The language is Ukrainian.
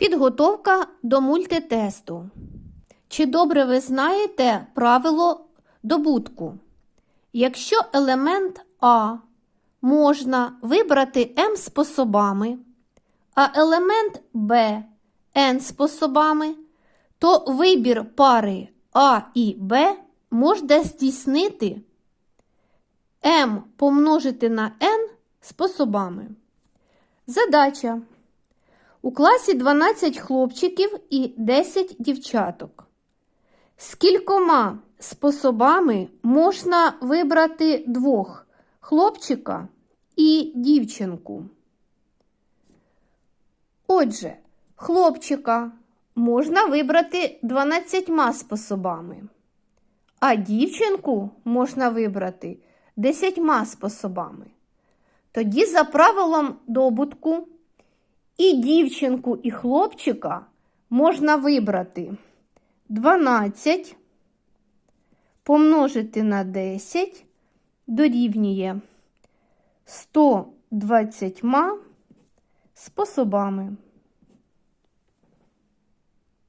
Підготовка до мультитесту. Чи добре ви знаєте правило добутку? Якщо елемент А можна вибрати m способами, а елемент Б n способами, то вибір пари А і Б можна здійснити m помножити на n способами. Задача. У класі 12 хлопчиків і 10 дівчаток. Скількома способами можна вибрати двох хлопчика і дівчинку? Отже, хлопчика можна вибрати 12 способами, а дівчинку можна вибрати 10 способами. Тоді, за правилом добутку, і дівчинку, і хлопчика можна вибрати 12 помножити на 10 дорівнює 120 способами.